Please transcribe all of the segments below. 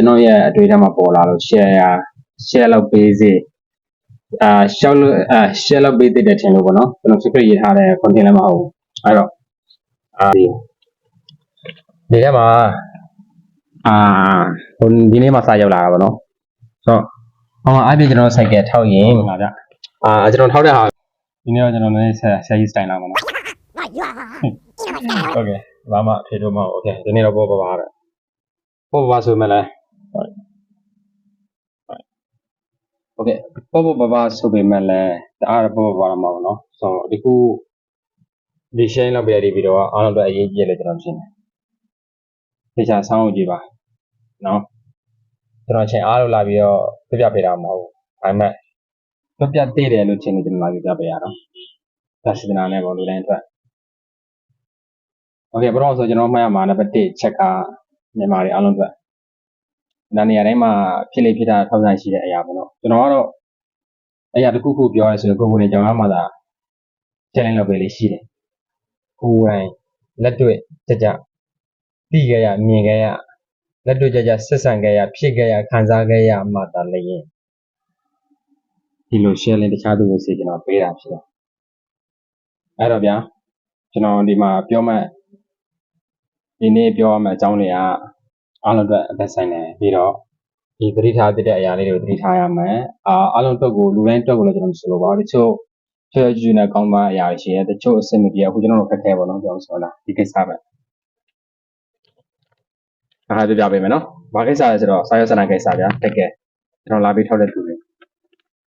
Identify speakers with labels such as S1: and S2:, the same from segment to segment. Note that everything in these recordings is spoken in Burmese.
S1: ကျွန်တော်ရဲ့အတွေ့အကြုံမှာပေါ်လာလို့ share ရ share လောက်ပေးစေအာ share လို့အာ share လောက်ပေးတဲ့ထင်လို့ပေါ့နော်ကျွန်တော် secret ရေးထားတဲ့ content လည်းမဟုတ်ဘူးအဲ့တော့အာဒီဒီထဲမှာအာဟိုဒီနေ့မှစရောက်လာတာပေါ့နော်ဆိုတော့ဟောအပြည့်ကျွန်တော် cycle ထောက်ရင်ငါဗျအာကျွန်တော်ထောက်တဲ့ဟာဒီနေ့တော့ကျွန်တော်လည်းဆရာကြီး style လာပါနော်ဟုတ်ကဲ့ဘာမှထေတော့မဟုတ်โอเคဒီနေ့တော့ပေါ်ပါပါပဲပေါ်ပါပါဆိုမှလည်း โอเคပေါ်ပေါ်ပါပါဆိုပေမဲ့လည်းတအားပေါ်ပေါ်ပါတော့မှာပေါ့နော်ဆိုတော့ဒီခုဒီ share လောက်ပြရတဲ့ဗီဒီယိုကအားလုံးတော့အရေးကြီးတယ်လို့ကျွန်တော်ရှင်းတယ်သေချာဆောင်းကြည့်ပါနော်ကျွန်တော်ချိန်အားလို့လာပြီးတော့ပြပြပေးတာမဟုတ်ဘူးဒါပေမဲ့ပြပြတည်တယ်လို့ချိန်နေကျွန်တော်လာပြီးပြပေးရတော့ဒါစီဒနာနဲ့ပေါ့လူတိုင်းအတွက်โอเคဘရောဆိုကျွန်တော်မှတ်ရမှာနံပါတ်1ချက်ကမြန်မာတွေအားလုံးအတွက် ဒါနေရာတိုင်းမှာဖြစ်လေဖြစ်တာထောက်ဆိုင်ရှိတဲ့အရာပေါ့နော်ကျွန်တော်ကတော့အရာတစ်ခုခုပြောရဲဆိုရင်ကိုယ်ကိုယ်နဲ့ကြောင်ရမှာသာ challenge လုပ်ပေးလေးရှိတယ်ကိုယ်တိုင်လက်တွေ့ကြကြပြီးခဲ့ရမြင်ခဲ့ရလက်တွေ့ကြကြဆက်ဆံခဲ့ရဖြစ်ခဲ့ရခံစားခဲ့ရမှသာလည်းရင်ဒီလို share လင်းတခြားသူတွေစီကျွန်တော်ပေးတာဖြစ်တယ်အဲ့တော့ဗျာကျွန်တော်ဒီမှာပြောမှဒီနေ့ပြောရမယ့်အကြောင်းတွေက အားလုံးအတွက်အသက်ဆိုင်တယ်ပြီးတော့ဒီသတိထားတဲ့အရာလေးတွေကိုသတိထားရမယ်အာအားလုံးအတွက်ကိုလူတိုင်းအတွက်ကိုလည်းကျွန်တော်မဆိုလိုပါဘူးတချို့ချွတ်ချွတ်နဲ့ကောင်းပါအရာတွေရှိတယ်တချို့အဆင်မပြေအခုကျွန်တော်တို့ခက်ခဲပါတော့ပြောဆိုလာဒီကိစ္စပဲအားပြပြပေးမယ်နော်ဘာကိစ္စလဲဆိုတော့စာရွက်စာတမ်းကိစ္စဗျာတကယ်ကျွန်တော်လာပြီးထောက်တဲ့သူတွေ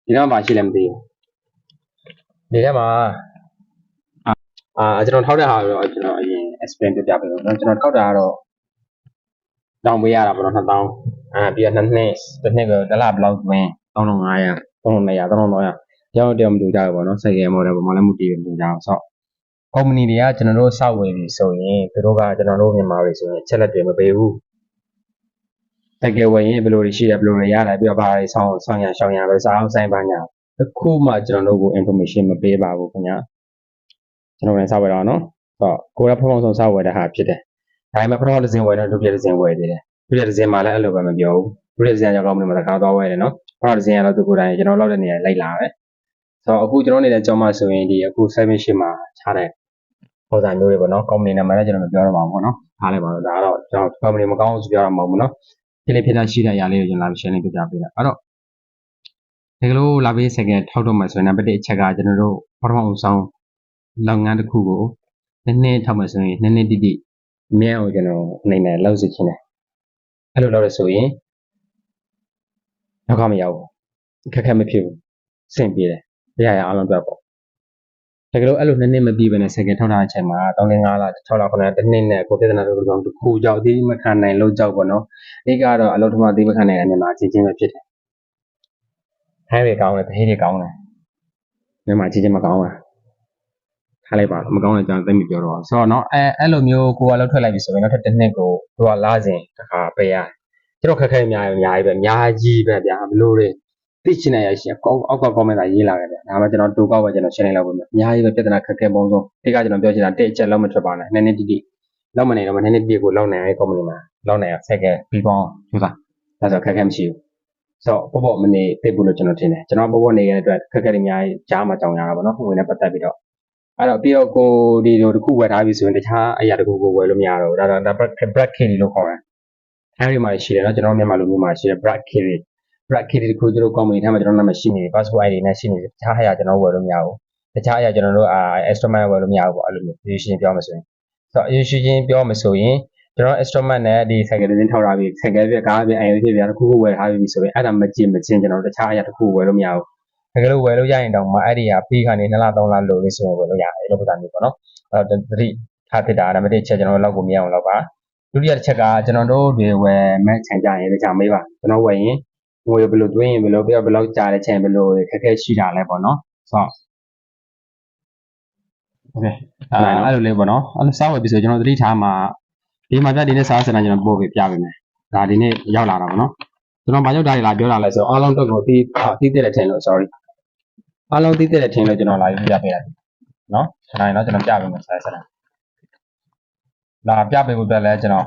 S1: ဒီတော့မှရှိလည်းမသိဘူးဒီထဲမှာအာကျွန်တော်ထောက်တဲ့ဟာတော့ကျွန်တော်အရင် explain ပြပြပေးမယ်နော်ကျွန်တော်ထောက်တာကတော့ တောင်းပေးရတာပေါ့နော်2000အာပြီးတော့နှစ်နှစ်တစ်နှစ်ကိုတစ်လဘယ်လောက်တွင်း3500 3200 3300ကျောင်းတယောက်မတူကြဘူးပေါ့နော်စိုက်ကယ် model ပုံမှန်လည်းမတူဘူးမတူကြအောင်ဆော့ကုမ္ပဏီတွေကကျွန်တော်တို့စောက်ဝယ်ပြီဆိုရင်သူတို့ကကျွန်တော်တို့မြန်မာတွေဆိုရင်ချက်လက်တွေမပေးဘူးတကယ်ဝယ်ရင်ဘယ်လိုတွေရှိတယ်ဘယ်လိုတွေရတယ်ပြီးတော့ဘာတွေဆောင်းဆောင်းရရှောင်းရပဲစားအောင်ဆိုင်ပါညာအခုမှကျွန်တော်တို့ကို information မပေးပါဘူးခင်ဗျာကျွန်တော်လည်းစောက်ဝယ်တော့နော်ဆိုတော့ကိုယ်ကဖုန်းဖုန်းဆုံးစောက်ဝယ်တဲ့ဟာဖြစ်တယ် ဒါပေမဲ့ပထမတစ်စင်ဝယ်တော့ဒုတိယတစ်စင်ဝယ်သေးတယ်ဒုတိယတစ်စင်မှာလည်းအဲ့လိုပဲမပြောဘူးဒုတိယတစ်စင်ကကြောင့်မလို့မတကားသွားဝယ်တယ်နော်ပထမတစ်စင်ကတော့သူကိုယ်တိုင်ကျွန်တော်လောက်တဲ့နေရာလိုက်လာပဲဆိုတော့အခုကျွန်တော်နေတဲ့ကြောင်းမဆိုရင်ဒီအခု78မှာခြားတဲ့ပေါ်စာမျိုးတွေပေါ့နော်ကုမ္ပဏီနာမည်လည်းကျွန်တော်မပြောတော့ပါဘူးပေါ့နော်ထားလိုက်ပါတော့ဒါကတော့ကျွန်တော်ကုမ္ပဏီမကောင်းဘူးဆိုပြောတာမဟုတ်ဘူးနော်ဖြစ်လေဖြစ်တာရှိတဲ့အရာလေးကိုကျွန်တော်လာရှင်းလင်းပြပြပေးတာအဲ့တော့ဒီကလေးလာပေးစကထောက်တော့မှဆိုရင်နံပါတ်1အချက်ကကျွန်တော်တို့ပထမဆုံးလုပ်ငန်းတစ်ခုကိုနည်းနည်းထောက်မှဆိုရင်နည်းနည်းတိတိ မြဲအောင်ကျွန်တော်အနေနဲ့လောက်စီချင်တယ်အဲ့လိုလုပ်ရဆိုရင်တော့ကမရောက်ဘူးခက်ခက်မဖြစ်ဘူးစင်ပြေတယ်ရရအားလုံးအတွက်ပေါ့တကယ်လို့အဲ့လိုနှစ်နှစ်မပြည့်ဘဲနဲ့စကယ်ထောက်ထားတဲ့အချိန်မှာ3လ5လ6လ9လတစ်နှစ်နဲ့ကိုပြဿနာတွေကြောင့်တစ်ခုကြောက်သေးမခံနိုင်လို့ကြောက်ပေါ့နော်ဒီကတော့အလုံးထမသေးမခံနိုင်တဲ့မြန်မာချင်းချင်းပဲဖြစ်တယ်ဟဲ့တွေကောင်းတယ်တဟေးတွေကောင်းတယ်မြန်မာချင်းချင်းမကောင်းဘူး ထားလိုက်ပါမကောင်းတဲ့ကြောင့်သိမပြောတော့ဆိုတော့เนาะအဲအဲ့လိုမျိုးကိုကလောက်ထွက်လိုက်ပြီဆိုရင်နောက်ထပ်တစ်နှစ်ကိုသူကလာစဉ်တစ်ခါပေးရတယ်ကျွန်တော်ခက်ခဲအများကြီးအများကြီးပဲအများကြီးပဲဗျာဘလို့တွေသိချင်တဲ့ရရှိအောက်အောက်က comment ကရေးလာခဲ့ဗျာဒါမှကျွန်တော်တူကောက်ပဲကျွန်တော်ရှင်းလိုက်လောက်ပါမယ်အများကြီးပဲပြဿနာခက်ခဲပုံဆုံးဒီကကျွန်တော်ပြောချင်တာတစ်အချက်လောက်မထွက်ပါနဲ့နည်းနည်းတိတိလောက်မနေတော့မနည်းနည်းတိတိကိုလောက်နိုင်တဲ့ comment မှာလောက်နိုင်အောင်ဆက်ကပြီးပေါင်းကျူးစားဒါဆိုခက်ခဲမရှိဘူးဆိုတော့ပေါ့ပေါ့မနေသိဘူးလို့ကျွန်တော်ထင်တယ်ကျွန်တော်ပေါ့ပေါ့နေရတဲ့အတွက်ခက်ခဲတွေအများကြီးကြားမှာကြောင်ရတာပေါ့နော်ဝင်နဲ့ပတ်သက်ပြီးတော့ အဲ့တော့ပြီးတော့ကိုဒီလိုတစ်ခုဝယ်ထားပြီဆိုရင်တခြားအရာတစ်ခုကိုဝယ်လို့မရတော့ဘူးဒါတော့ black key လို့ခေါ်တယ်အဲဒီမှာရှိတယ်နော်ကျွန်တော်မြန်မာလူမျိုးမှာရှိတယ် black key black key တခုသူတို့ company ထဲမှာကျွန်တော်နာမည်ရှိနေတယ် passport ID နဲ့ရှိနေတယ်တခြားအရာကျွန်တော်ဝယ်လို့မရဘူးတခြားအရာကျွန်တော်တို့အာ instrument ဝယ်လို့မရဘူးပေါ့အဲ့လိုမျိုး usage ပြောမှဆိုရင်ဆိုတော့ usage ပြောမှဆိုရင်ကျွန်တော် instrument နဲ့ဒီ cycle တစ်ထောက်ထားပြီး cycle ပြကားပြအရင်ဖြစ်ပြတစ်ခုခုဝယ်ထားပြီးဆိုရင်အဲ့ဒါမကြည့်မချင်းကျွန်တော်တခြားအရာတစ်ခုဝယ်လို့မရဘူး တကယ်လို့ဝယ်လို့ရရင်တောင်မှအဲ့ဒီဟာပြီးခါနေ2လ3လလိုလေးဆိုရင်ဝယ်လို့ရတယ်အဲ့လိုပုံစံမျိုးပေါ့နော်အဲ့တော့တတိထားဖြစ်တာနံပါတ်1ချက်ကျွန်တော်လောက်ကိုမြင်အောင်လောက်ပါဒုတိယတစ်ချက်ကကျွန်တော်တို့တွေဝယ်မဲ့ခြံကြရင်တခြားမေးပါကျွန်တော်ဝယ်ရင်ငွေဘယ်လိုသွင်းရင်ဘယ်လိုပြဘယ်လောက်ကြာတဲ့ချိန်ဘယ်လိုခက်ခဲရှိတာလဲပေါ့နော်ဆိုတော့โอเคအဲ့အဲ့လိုလေးပေါ့နော်အဲ့လိုစောက်ဝယ်ပြီဆိုကျွန်တော်သတိထားမှာဒီမှာပြဒီနေ့စားစနာကျွန်တော်ပို့ပေးပြပေးမယ်ဒါဒီနေ့ရောက်လာတာပေါ့နော်ကျွန်တော်ဘာကြောင့်ဒါတွေလာပြောတာလဲဆိုတော့အားလုံးတော့ကိုတီးတီးတဲ့ထင်လို့ sorry အားလုံးတီးတဲ့ထင်လို့ကျွန်တော်လာပြပြပေးတာနော်နိုင်တော့ကျွန်တော်ပြပေးမယ်စားစနာလာပြပေးဖို့အတွက်လဲကျွန်တော်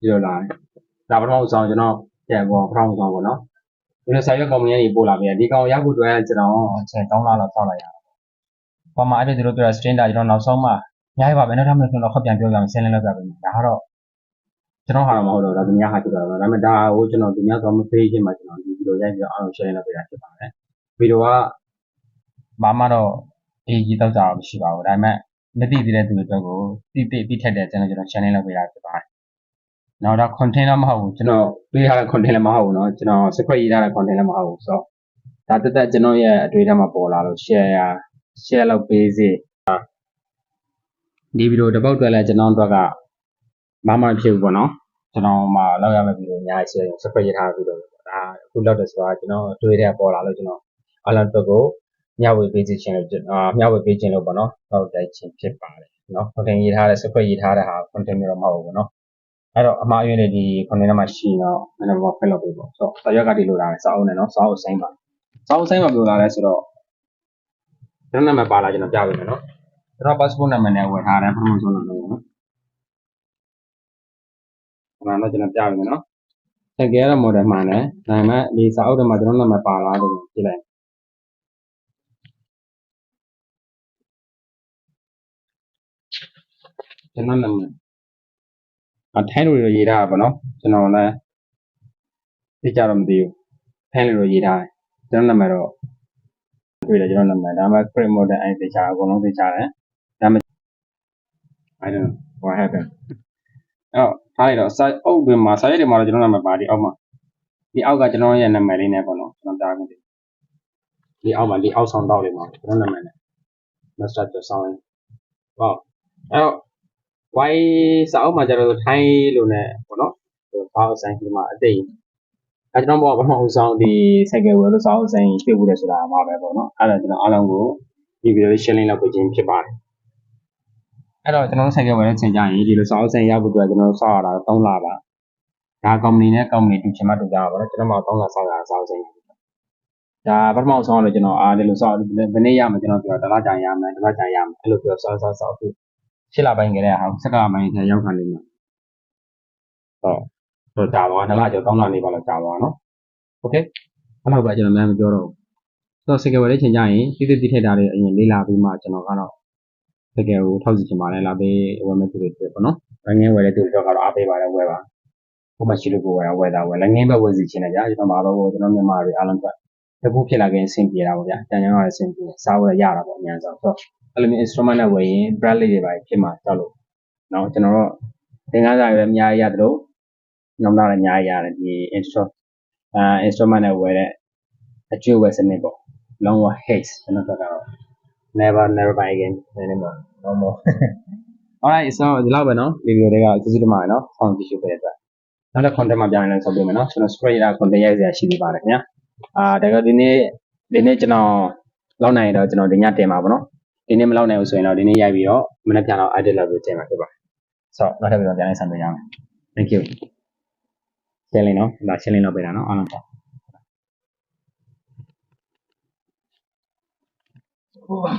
S1: ဒီလိုလာတယ်ဒါပထမဦးဆုံးကျွန်တော်ပြန်ပေါ်ပထမဦးဆုံးပေါ့နော်ဒီလိုစာရွက်ကော်မတီကနေပို့လာပြီးဒီကောင်ရောက်ဖို့အတွက်ကျွန်တော်အချိန်3လလောက်စောင့်လိုက်ရတယ်။ဘာမှအဲ့ဒီသူတို့ပြောတာ string တာကျွန်တော်နောက်ဆုံးမှညရပါပဲနောက်ထပ်မလို့ကျွန်တော်ခပ်ပြန်ပြောပြအောင်ဆင်းလင်းလောက်ပြပေးမယ်ဒါကတော့ကျွန်တော်ဟာတော့မဟုတ်တော့ဒါသူများဟာကြည့်တော့ဒါပေမဲ့ဒါကိုကျွန်တော်သူများကောမဖေးချင်းမှာကျွန်တော်ဒီ ဗီဒီယိုရိုက်ပြီးတော့အားလုံး share လုပ်ပေးတာဖြစ်ပါတယ်ဗီဒီယိုကဘာမှတော့အေးကြီးတော့ကြအောင်မရှိပါဘူးဒါပေမဲ့မသိသေးတဲ့သူတွေအတွက်ကိုတိတိတိထက်တဲ့ကျွန်တော်ကျွန်တော် channel လုပ်ပေးတာဖြစ်ပါတယ်နောက်တော့ content တော့မဟုတ်ဘူးကျွန်တော်ပေးထားတဲ့ content လည်းမဟုတ်ဘူးเนาะကျွန်တော် script ရေးထားတဲ့ content လည်းမဟုတ်ဘူးဆိုတော့ဒါတက်တက်ကျွန်တော်ရဲ့အတွေ့အကြုံမှာပေါ်လာလို့ share share လုပ်ပေးစေဒီဗီဒီယိုတစ်ပုတ်အတွက်လည်းကျွန်တော်တို့ကဘာမှမဖြစ်ဘူးပေါ့နော်ကျွန်တော်မှလောက်ရမယ့်ဗီဒီယိုအများကြီး share script ရေးထားတဲ့ဗီဒီယို ဒါအခုလောက်တဲ့ဆိုတာကျွန်တော်တွေ့တဲ့ပေါ်လာလို့ကျွန်တော်အလားတူကိုမျှဝေပေးခြင်းလို့အာမျှဝေပေးခြင်းလို့ပေါ့နော်ဟုတ်တိုက်ခြင်းဖြစ်ပါတယ်နော် content ရေးထားတဲ့ script ရေးထားတဲ့ဟာ content မျိုးတော့မဟုတ်ဘူးပေါ့နော်အဲ့တော့အမှားအယွင်းတွေဒီ content ထဲမှာရှိတော့နည်းနည်းပေါ့ဖက်လုပ်ပေးပေါ့ဆိုတော့စာရွက်ကဒီလိုလာတယ်စာအုပ်နဲ့နော်စာအုပ်ဆိုင်ပါစာအုပ်ဆိုင်မှာဘယ်လိုလာလဲဆိုတော့ကျွန်တော်နာမည်ပါလာကျွန်တော်ပြပေးမယ်နော်ကျွန်တော် passport နာမည်နဲ့ဝယ်ထားတယ်ပထမဆုံးလာတော့နော်အဲ့ဒါတော့ကျွန်တော်ပြပေးမယ်နော် တကယ်တော့ model မှန်တယ်ဒါပေမဲ့ဒီစာအုပ်ထဲမှာကျွန်တော်နာမည်ပါလာတယ်ကြည့်လိုက်ကျွန်တော်နာမည်အထိုင်းလိုလိုရေးထားတာပေါ့နော်ကျွန်တော်လည်းသိကြတော့မသိဘူးထိုင်းလိုလိုရေးထားတယ်ကျွန်တော်နာမည်တော့တွေ့တယ်ကျွန်တော်နာမည်ဒါပေမဲ့ create model အဲ့သိချာအကုန်လုံးသိချတယ်ဒါပေမဲ့ I don't know what happened အဲ့တော့ ထားလိုက်တော့စာအုပ်တွေမှာစာရွက်တွေမှာတော့ကျွန်တော်နာမည်ပါဒီအောက်မှာဒီအောက်ကကျွန်တော်ရဲ့နာမည်လေးနဲ့ပေါ့နော်ကျွန်တော်တားခဲ့တယ်ဒီအောက်မှာဒီအောက်ဆောင်တော့လေးမှာကျွန်တော်နာမည်နဲ့ master ကျော်ဆောင်ရင်ဟောအဲ့တော့ why စာအုပ်မှာကျတော့ထိုင်းလို့ ਨੇ ပေါ့နော်ဟိုစာအုပ်ဆိုင်ဒီမှာအတိတ်အဲကျွန်တော်ဘောပထမဦးဆောင်ဒီစိုက်ကယ်ဝယ်လို့စာအုပ်ဆိုင်တွေ့ဘူးလေဆိုတာမှာပဲပေါ့နော်အဲ့ဒါကျွန်တော်အားလုံးကိုဒီဗီဒီယိုလေး sharing လုပ်ပေးခြင်းဖြစ်ပါတယ် အဲ့တော့ကျွန်တော်စိုက်ကယ်ဝယ်တဲ့ချိန်ကျရင်ဒီလိုစာအုပ်ဆိုင်ရဖို့အတွက်ကျွန်တော်စောက်ရတာ3လပါဒါကုမ္ပဏီနဲ့ကုမ္ပဏီတူချင်မှတူကြပါတော့ကျွန်တော်မှ3လစောက်ရတာစာအုပ်ဆိုင်ဒါပထမဆုံးတော့ကျွန်တော်အားဒီလိုစောက်ဘယ်နေ့ရမှာကျွန်တော်ပြောတလားကြာရမယ်တလားကြာရမယ်အဲ့လိုပြောစောက်စောက်စောက်ပြီးရှစ်လပိုင်းကလေးဟာစက်ကလပိုင်းထဲရောက်ခံနေမှာဟုတ်တော့ကြာသွားနှစ်လကျော်3လနေပါတော့ကြာသွားနော်โอเคအဲ့လောက်ပဲကျွန်တော်မှမပြောတော့ဘူးဆိုတော့စကယ်ဝယ်တဲ့ချိန်ကျရင်တိတိတိထက်တာတွေအရင်လေးလာပြီးမှကျွန်တော်ကတော့ စကယ်ကိုထောက်စီချင်ပါတယ်လာပေးဝယ်မဲ့သူတွေဖြစ်ပေါ့နော်ငင်းဝယ်တဲ့သူတွေကတော့အားပေးပါတယ်ဝယ်ပါဘုမရှိလို့ကိုဝယ်ဝယ်တာဝယ်လည်းငင်းပဲဝယ်စီချင်တယ်ကြာကျွန်တော်မှာတော့ကျွန်တော်မြန်မာတွေအားလုံးကတခုဖြစ်လာခင်အဆင်ပြေတာပေါ့ဗျာတန်ကြောင်ရအဆင်ပြေစားဝယ်ရတာပေါ့အများဆုံးဆိုတော့အဲ့လိုမျိုး instrument နဲ့ဝယ်ရင် brand လေးတွေပါဖြစ်မှာကြောက်လို့နော်ကျွန်တော်တို့သင်္ကန်းစာတွေလည်းအများကြီးရတယ်လို့ညောင်းတာလည်းအများကြီးရတယ်ဒီ instrument အာ instrument နဲ့ဝယ်တဲ့အကျွေးဝယ်စနစ်ပေါ့လုံးဝ haste ကျွန်တော်ကတော့ never never buy again anymore no more alright so ဒီလောက်ပဲเนาะဗီဒီယိုတွေကကျေးဇူးတင်ပါတယ်เนาะဆောင်းကြည့်ရှုပေးတဲ့အတွက်နောက်တစ် content မှာပြန်လည်ဆက်ပေးမယ်เนาะကျွန်တော် spread ရ content ရိုက်စရာရှိနေပါတယ်ခင်ဗျာအာဒါကဒီနေ့ဒီနေ့ကျွန်တော်လောက်နိုင်ရင်တော့ကျွန်တော်ဒီညတင်ပါပါเนาะဒီနေ့မလောက်နိုင်ဘူးဆိုရင်တော့ဒီနေ့ရိုက်ပြီးတော့မနေ့ပြန်တော့ edit လုပ်ပြီးတင်မှာဖြစ်ပါတယ်ဆိုတော့နောက်ထပ်ပြီးတော့ပြန်လည်ဆက်ပေးရမယ် thank you ရှင်းလင်းနော်ဒါရှင်းလင်းတော့ပေးတာနော်အားလုံးပါ
S2: ဟုတ်ပါ